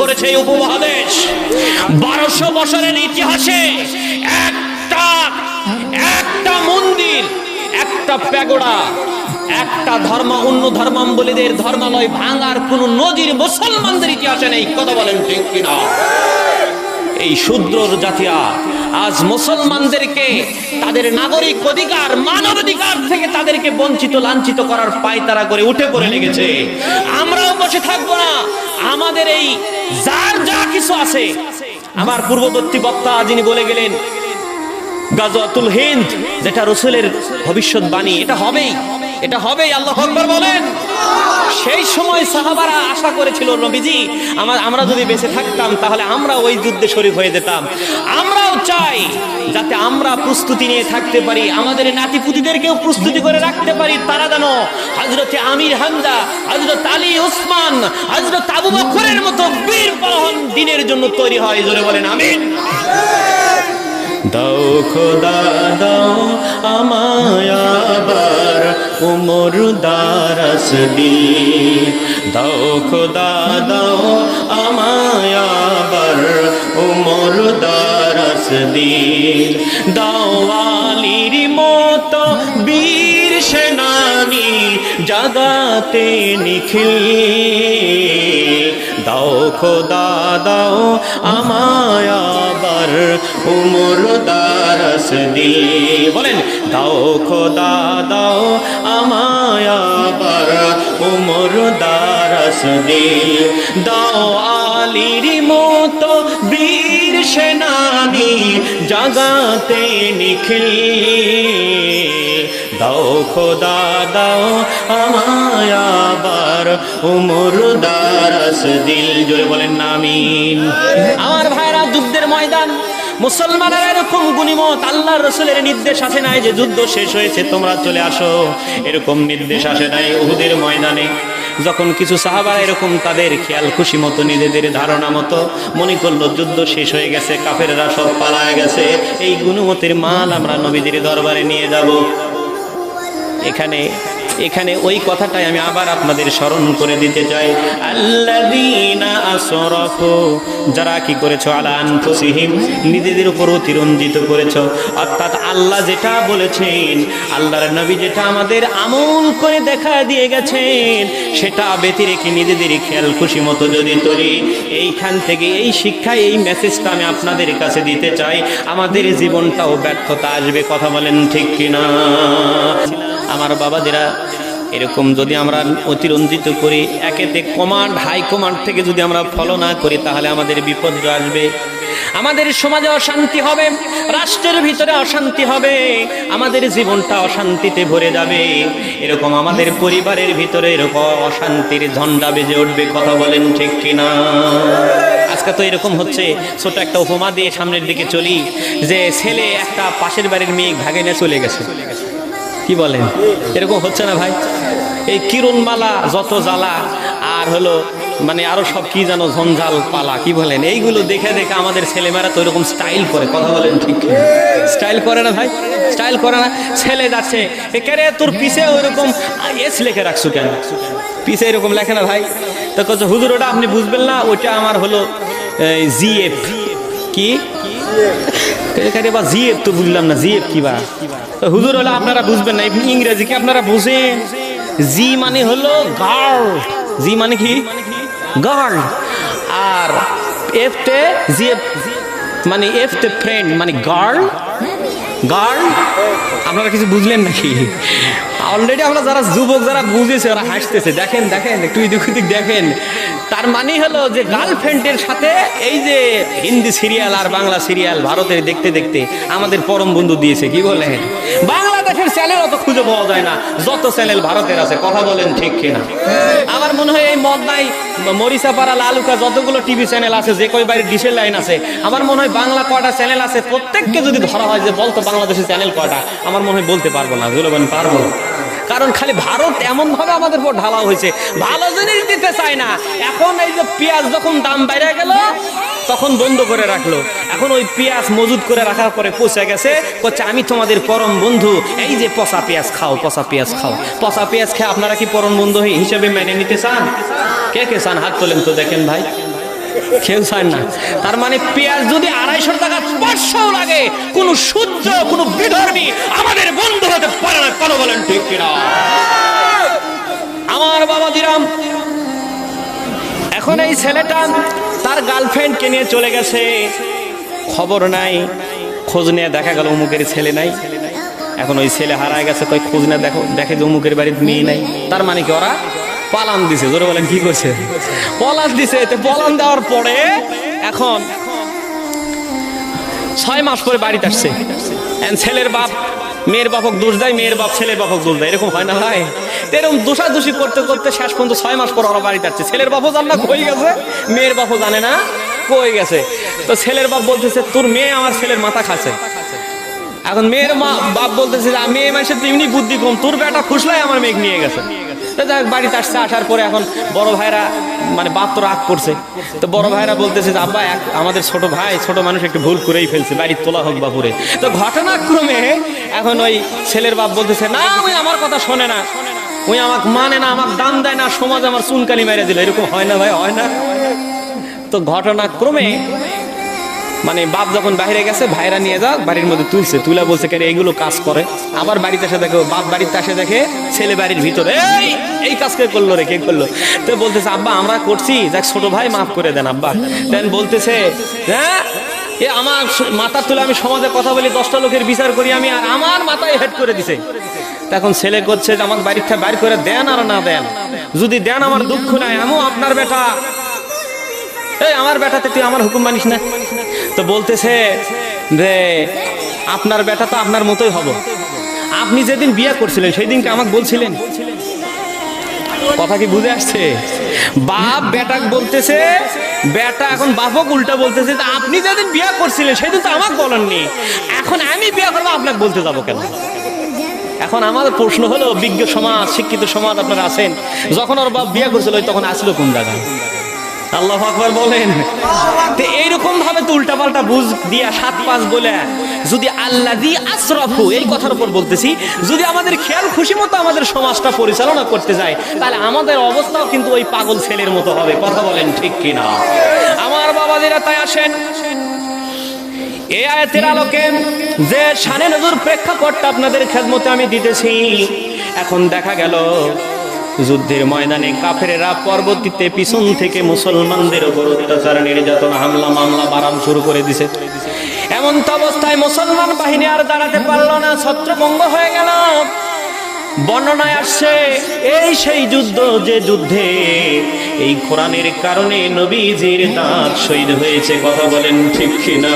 করেছে উপমহাদেশ। বারোশো বছরের ইতিহাসে একটা একটা মন্দির, একটা প্যাগোড়া, একটা ধর্ম, অন্য ধর্মাম্বলীদের ধর্মালয় ভাঙার কোন নজির মুসলমানদের ইতিহাসে নেই। কথা বলেন ঠিক কিনা? এই শূদ্র জাতীয়া আজ মুসলমানদেরকে তাদের নাগরিক অধিকার, মানব অধিকার থেকে তাদেরকে বঞ্চিত, লাঞ্ছিত করার পায়তারা করে উঠে পড়ে লেগেছে। আমরাও বসে থাকব না। আমাদের এই যার যা কিছু আছে। আমার পূর্ববর্তী বক্তা যিনি বলে গেলেন, গাজওয়াতুল হিন্দ, যেটা রসুলের ভবিষ্যৎবাণী, এটা হবেই। এটা হবেই, আল্লাহ আকবার বলেন। সেই সময় সাহাবারা আশা করেছিল, নবীজি, আমার, আমরা যদি বেঁচে থাকতাম, তাহলে আমরা ওই যুদ্ধে শরীর হয়ে যেতাম। আমরাও চাই যাতে আমরা প্রস্তুতি নিয়ে থাকতে পারি, আমাদের নাতিপুতিদেরকেও প্রস্তুতি করে রাখতে পারি, তারা যেন হজরতে আমির হামজা হজরত আলী ওসমান হজরত আবু বকরের মতো বীর পালন দিনের জন্য তৈরি হয়। জোরে বলেন, আমিন। দাও খোদা, দাও আমায় আবার উমর দারাস দি দাও খোদা, দাও আমায় আবার উমর দারাস দাও আলীর মতো বীর সেনানি জাগাতে নিখিল। দাও খোদা, দাও আমায় আবার উমর দারস দি বলেন, দাও খোদা, দাও আমায় উমর দারস দি দাও আলির মতো বীর সেনানি জাগাতে নিখিল। দাও খোদা, দাও আমায় উমর দারস দিল। জোরে বলেন নামিন আমার ময়দান। মুসলমানের এরকম গুণিমত আল্লাহর রসুলের নির্দেশ আসে নাই যে যুদ্ধ শেষ হয়েছে, তোমরা চলে আসো। এরকম নির্দেশ আসে নাই উহুদের ময়দানে। যখন কিছু সাহাবারা এরকম তাদের খেয়াল, খুশি মতো নিজেদের ধারণা মতো মনে করল, যুদ্ধ শেষ হয়ে গেছে, কাফেররা সব পালায় গেছে, এই গুণমতের মাল আমরা নবীদের দরবারে নিয়ে যাব। এখানে এখানে ওই কথাটাই আমি আবার আপনাদের স্মরণ করে দিতে চাই। আসরাফু, যারা কি করেছ? আলা নিজেদের উপর অতিরঞ্জিত করেছ। অর্থাৎ আল্লাহ যেটা বলেছেন, আল্লাহর নবী যেটা আমাদের আমল করে দেখা দিয়ে গেছেন, সেটা ব্যতি রেখে নিজেদের খেয়াল খুশি মতো যদি তৈরি এইখান থেকে এই শিক্ষা এই মেসেজটা আমি আপনাদের কাছে দিতে চাই। আমাদের জীবনটাও ব্যর্থতা আসবে, কথা বলেন ঠিক কিনা? আমার বাবাদেরা, এরকম যদি আমরা অতিরঞ্জিত করি, একেতে কমান্ড হাই কমান্ড থেকে যদি আমরা ফলো না করি, তাহলে আমাদের বিপদ আসবে। আমাদের সমাজে অশান্তি হবে, রাষ্ট্রের ভিতরে অশান্তি হবে, আমাদের জীবনটা অশান্তিতে ভরে যাবে। এরকম আমাদের পরিবারের ভিতরে এরকম অশান্তির ঝন্ডা বেজে উঠবে, কথা বলেন ঠিক কিনা? আজকে তো এরকম হচ্ছে, ছোট একটা উপমা দিয়ে সামনের দিকে চলি, যে ছেলে একটা পাশের বাড়ির মেয়ে ভাগে নিয়ে চলে গেছে। কি বলেন? এরকম হচ্ছে না ভাই? এই কিরণমালা যত জ্বালা আর হলো মানে আরও সব কি জানো ঝঞ্ঝাল পালা কি বলেন? এইগুলো দেখে দেখে আমাদের ছেলেমেয়েরা তো এরকম স্টাইল করে কথা বলেন ঠিক স্টাইল করে না ভাই? স্টাইল করে না? ছেলে যাচ্ছে। এ কে রে তোর পিছে ওইরকম এস লেখে রাখছো কেন? পিছে এরকম লেখে না ভাই? তো কচ্ছে হুজুর ওটা আপনি বুঝবেন না ওইটা আমার হলো জিএফ কি? এখানে বা জিএফ তো বুঝলাম না জিএফ কি বা? হুজুর হলে আপনারা বুঝবেন না ইংরেজি কি আপনারা বুঝেন? জি মানে হলো গার্ল জি মানে কি? গার্ল আর এফ টে জিএফ মানে এফ টে ফ্রেন্ড মানে গার্ল গার্ল? আপনারা কিছু বুঝলেন নাকি? অলরেডি আমরা যারা যুবক, যারা বুঝেছে, ওরা হাসতেছে। দেখেন দেখেন, একটু ইদিক ওদিক দেখেন। তার মানে হলো যে গার্লফ্রেন্ডের সাথে এই যে হিন্দি সিরিয়াল আর বাংলা সিরিয়াল ভারতের দেখতে দেখতে আমাদের পরম বন্ধু দিয়েছে, কি বলেন? বাংলাদেশের চ্যানেল অত খুঁজে পাওয়া যায় না। যত চ্যানেল ভারতের আছে, কথা বলেন ঠিক কিনা। আমার মনে হয় এই মদনাই মরিচাপাড়া, লালুকা, যতগুলো টিভি চ্যানেল আছে, যে কই বাইরে ডিশের লাইন আছে, আমার মনে হয় বাংলা কয়টা চ্যানেল আছে, প্রত্যেককে যদি ধরা হয় যে, বলতো বাংলাদেশের চ্যানেল কয়টা, আমার মনে হয় বলতে পারব না জুলবেন পারব কারণ খালি ভারত এমন ভাবে আমাদের উপর ঢালা হয়েছে, ভালো জিনিস দিতে চায় না। এখন এই যে পেঁয়াজ যখন দাম বাইরে গেল তখন বন্ধ করে রাখল। এখন ওই পেঁয়াজ মজুদ করে রাখার পরে পচে গেছে করছে আমি তোমাদের পরম বন্ধু। এই যে পচা পেঁয়াজ খাও, পচা পেঁয়াজ খাও। পচা পেঁয়াজ খেয়ে আপনারা কি পরম বন্ধু হিসেবে মেনে নিতে চান? কে কে চান? হাত তোলেন তো, দেখেন ভাই। কেউ চায় না। তার মানে পেঁয়াজ যদি আড়াইশো টাকা পাঁচশো লাগে, কোন সূত্র কোন বিধর্মী আমাদের বন্ধু হতে পারে না কেন বলেন ঠিক কিনা? আমার বাবা দিরাম, এখন এই ছেলেটা তার গার্লফ্রেন্ডকে নিয়ে চলে গেছে। খবর নাই, খোঁজ নিয়ে দেখা গেল অমুকের ছেলে নাই। এখন ওই ছেলে হারায় গেছে কই খোঁজ না দেখো, দেখে যে অমুকের বাড়ির মেয়ে নাই। তার মানে কি ওরা পালান দিছে, জোরে বলেন, কি করছে? পলান দিছে, এতে পলান দেওয়ার পরে এখন ছয় মাস পরে বাড়িতে আসছে। ছেলের বাপ, মেয়ের বাপক দোষ দেয়, মেয়ের বাপ, ছেলের বাপক দোষ দেয়। এরকম হয় না তো এরকম দোষাদোষি করতে করতে শেষ পর্যন্ত ছয় মাস পর ওরা বাড়িতে আসছে। ছেলের বাপও জান না কই গেছে, মেয়ের বাপও জানে না কই গেছে। তো ছেলের বাপ বলতেছে, তোর মেয়ে আমার ছেলের মাথা খাচ্ছে। এখন মেয়ের মা, বাপ বলতেছে যে মেয়ে মানুষের তো এমনি বুদ্ধি কম। তোর বেটা খুশলাই আমার মেঘ নিয়ে গেছে। যাক, বাড়িতে আসছে, আসার পরে এখন বড় ভাইরা মানে বাপ তো রাগ করছে। তো বড় ভাইরা বলতেছে যে, আব্বা, এক- আমাদের ছোট ভাই, ছোট মানুষ একটু ভুল করেই ফেলছে, বাড়ির তোলা হোক বাপুরে তো ঘটনাক্রমে এখন ওই ছেলের বাপ বলতেছে, না, ওই আমার কথা শোনে না। ওই আমাকে মানে না, আমাকে দাম দেয় না, সমাজ আমার চুনকালি মেরে দিল। এরকম হয় না ভাই, হয় না। তো ঘটনাক্রমে মানে বাপ যখন বাইরে গেছে, ভাইরা নিয়ে যাও বাড়ির মধ্যে তুলছে। তুলা বলছে, কেন এইগুলো কাজ করে? আবার বাড়িতে এসে দেখো, বাপ বাড়িতে এসে দেখে ছেলে বাড়ির ভিতরে, এই এই কাজ কে করল রে, কে করল? তো বলতেছে, আব্বা, আমরা করছি। যাক, ছোট ভাই, মাফ করে দেন, আব্বা। দেন বলতেছে হ্যাঁ এ আমার মাথার তুলে আমি সমাজে কথা বলি, দশটা লোকের বিচার করি আমি, আর আমার মাথায় হেড করে দিছে। তখন ছেলে করছে যে আমার বাড়ির বাইর করে দেন আর না দেন? যদি দেন আমার দুঃখ নাই আমিও আপনার বেটা। এই আমার বেটাতে তুই আমার হুকুম মানিস না? তো বলতেছে যে, আপনার বেটা তো আপনার মতোই হব। আপনি যেদিন বিয়ে করছিলেন সেই দিনকে আমাকে বলছিলেন। কথা কি বুঝে আসছে? বাপ বেটা বলতেছে বেটা, এখন বাপক উল্টা বলতেছে যে আপনি যেদিন বিয়ে করছিলেন, সেদিন তো আমাকে বলেননি এখন আমি বিয়ে করব, আপনাকে বলতে যাব কেন? এখন আমাদের প্রশ্ন হলো, বিজ্ঞ সমাজ, শিক্ষিত সমাজ আপনারা আছেন, যখন ওর বাপ বিয়ে করছিল, তখন আসলো কোন জায়গায়? আল্লাহ আকবার বলেন। তো এইরকম ভাবে তো উল্টা পাল্টা বুঝ দিয়া সাত পাঁচ বলে। যদি আল্লাহ দি আশরাফু, এই কথার উপর বলতেছি, যদি আমাদের খেয়াল খুশি মতো আমাদের সমাজটা পরিচালনা করতে যায়, তাহলে আমাদের অবস্থাও কিন্তু ওই পাগল ছেলের মতো হবে। কথা বলেন ঠিক কিনা? আমার বাবাদেরা তাই আসেন। এই আয়াতের আলোকে যে শানে নজর প্রেক্ষাপটটা আপনাদের খেদমতে আমি দিতেছি, এখন দেখা গেল যুদ্ধের ময়দানে কাফেরেরা পরবর্তীতে পিছন থেকে মুসলমানদের উপর অত্যাচার, নির্যাতন, হামলা, মামলা, বারাম শুরু করে দিছে। এমন তো অবস্থায় মুসলমান বাহিনী আর দাঁড়াতে পারল না, ছত্রভঙ্গ হয়ে গেল। বর্ণনায় আসছে, এই সেই যুদ্ধ যে যুদ্ধে, এই কোরআনের কারণে নবীজির দাঁত শহীদ হয়েছে, কথা বলেন ঠিক কিনা?